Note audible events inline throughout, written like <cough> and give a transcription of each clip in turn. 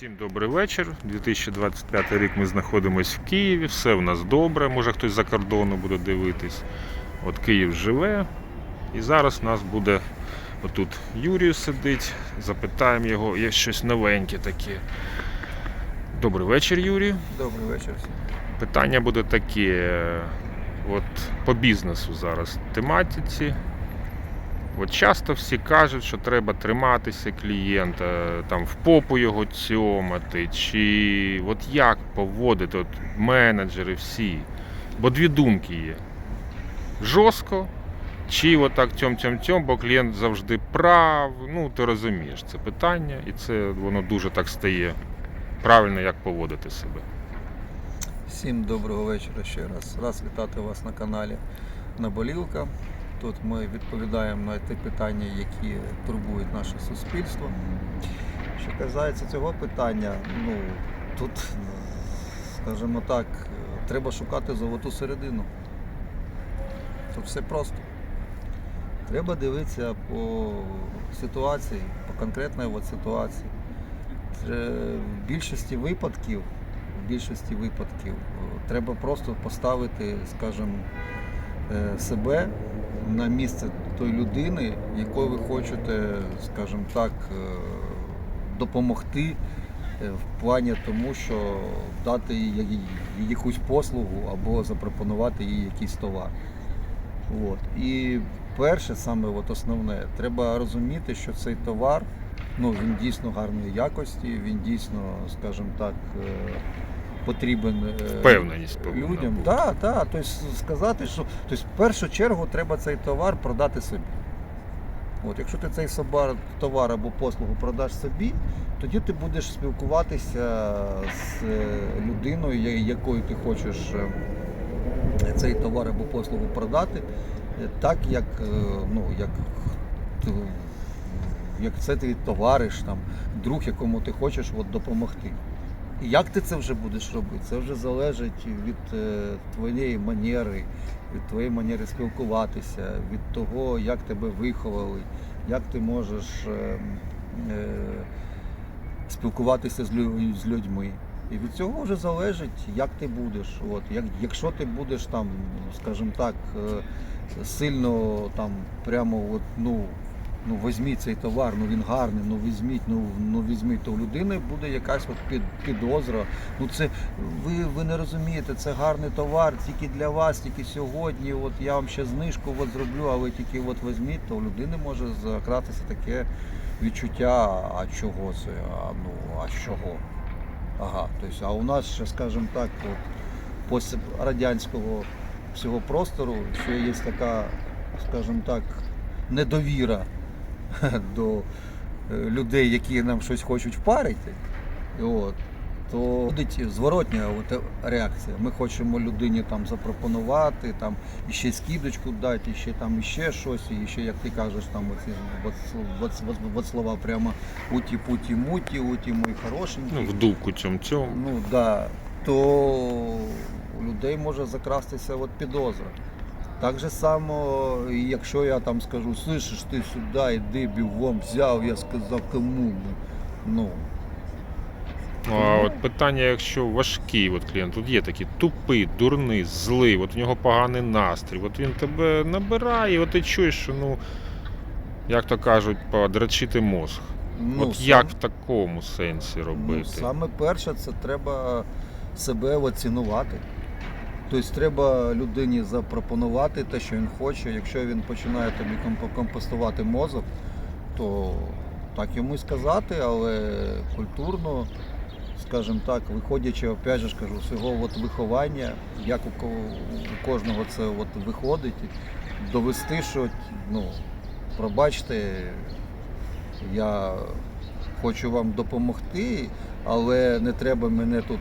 Всім добрий вечір. 2025 рік ми знаходимося в Києві. Все в нас добре. Може хтось за кордону буде дивитись. От Київ живе. І зараз у нас буде отут Юрій сидить. Запитаємо його, є щось новеньке таке. Добрий вечір, Юрій. Добрий вечір всім. Питання буде таке. От по бізнесу зараз тематиці. От часто всі кажуть, що треба триматися клієнта, там в попу його цьомати, чи от як поводити от менеджери всі. Бо дві думки є. Жорстко, чи отак тьом-тьом-тьом, бо клієнт завжди прав. Ну, ти розумієш це питання, і це воно дуже так стає правильно, як поводити себе. Всім доброго вечора ще раз. Раз вітати вас на каналі Наболілка. Тут ми відповідаємо на ті питання, які турбують наше суспільство. Що касається цього питання, ну тут, скажімо так, треба шукати золоту середину. Тут все просто. Треба дивитися по ситуації, по конкретній от ситуації. В більшості випадків, в більшості випадків е, треба просто поставити, скажімо, себе на місце тої людини, якої ви хочете, скажімо так, е, допомогти е, в плані тому, що дати їй якусь послугу або запропонувати їй якийсь товар. От. І перше, саме от основне, треба розуміти, що цей товар ну, він дійсно гарної якості, він дійсно, скажімо так, е, потрібен е, Впевненість людям. Так, так. Тобто сказати, що тобто, в першу чергу треба цей товар продати собі. От, якщо ти цей товар або послугу продаш собі, тоді ти будеш спілкуватися з е, людиною, якою ти хочеш е, цей товар або послугу продати, так як, ну, як, як це твій товариш, там, друг, якому ти хочеш от, допомогти. Як ти це вже будеш робити? Це вже залежить від е, твоєї манери, від твоєї манери спілкуватися, від того, як тебе виховали, як ти можеш е, е, спілкуватися з, людьми. І від цього вже залежить, як ти будеш. От, як, якщо ти будеш там, скажімо так, сильно там прямо от, ну, ну візьміть цей товар, ну він гарний, ну візьміть, ну, ну візьміть, то у людини буде якась от під, підозра. Ну це ви, ви не розумієте, це гарний товар тільки для вас, тільки сьогодні. От я вам ще знижку от зроблю, а ви тільки от візьміть, то у людини може закратися таке відчуття, а чого це? А ну а чого? Ага, тобто, а у нас ще, скажімо так, от, пострадянського всього простору ще є така, скажімо так, недовіра <laughs> до е, людей, які нам щось хочуть впарити. От, то буде зворотня от реакція. Ми хочемо людині там запропонувати, там іще скидочку дати, іще там іще щось, і ще, як ти кажеш, там оці от, от, от, от слова прямо уті-путі-муті, уті мой хорошенький. Ну, в дубку цьом-цьом. Ну да, то у людей може закрастися от підозра. Так же само, якщо я там скажу, слышиш, ти сюди, йди бігом, взяв, я сказав кому. Ну, А от питання, якщо важкий от клієнт, тут є такий тупий, дурний, злий, от в нього поганий настрій, от він тебе набирає, от ти чуєш, що ну, як то кажуть, подрачити мозг. ну от сам- як в такому сенсі робити? Ну, саме перше, це треба себе оцінувати. Тобто треба людині запропонувати те, що він хоче. Якщо він починає тобі комп- компостувати мозок, то так йому й сказати, але культурно, скажімо так, виходячи, опять же кажу, з його от виховання, як у кожного це от виходить, довести, що ну, пробачте, я хочу вам допомогти, але не треба мене тут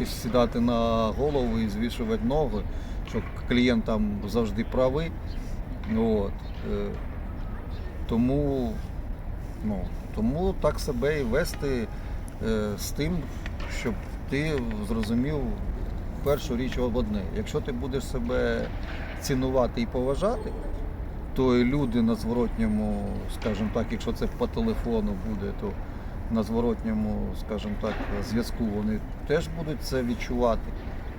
е, сідати на голову і звішувати ноги, що клієнт там завжди правий. От. Е, Тому, ну, тому так себе і вести е, з тим, щоб ти зрозумів першу річ об одне. Якщо ти будеш себе цінувати і поважати, то люди на зворотньому, скажімо так, якщо це по телефону буде, то на зворотньому, скажімо так, зв'язку вони теж будуть це відчувати.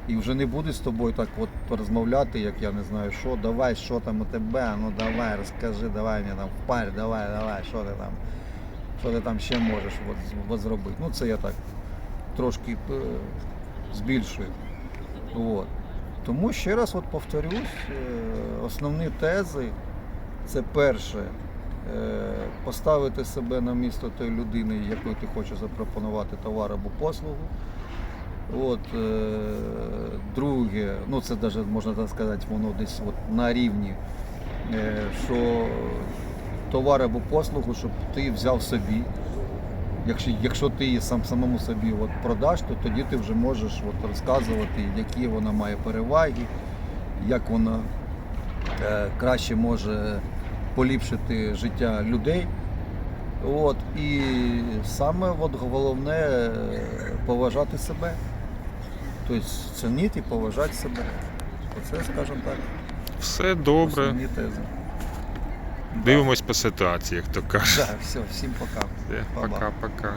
І вже не буде з тобою так от розмовляти, як я не знаю, що, давай, що там у тебе, ну давай, розкажи, давай мені там впарь, давай, давай, що ти там, що ти там ще можеш от, от зробити. Ну це я так трошки е, збільшую. От. Тому ще раз от повторюсь, е, основні тези це перше поставити себе на місце тої людини, якої ти хочеш запропонувати товар або послугу. От, е, друге, ну це навіть можна так сказати, воно десь от на рівні, е, що товар або послугу, щоб ти взяв собі. Якщо, якщо ти її сам самому собі от продаш, то тоді ти вже можеш от розказувати, які вона має переваги, як вона е, краще може поліпшити життя людей. От, і саме от головне е, поважати себе. Тобто цінити і поважати себе. Оце, скажімо так, Все добре. основні тези. Дивимось по ситуації, як то кажуть. Так, все, всім пока. Пока-пока.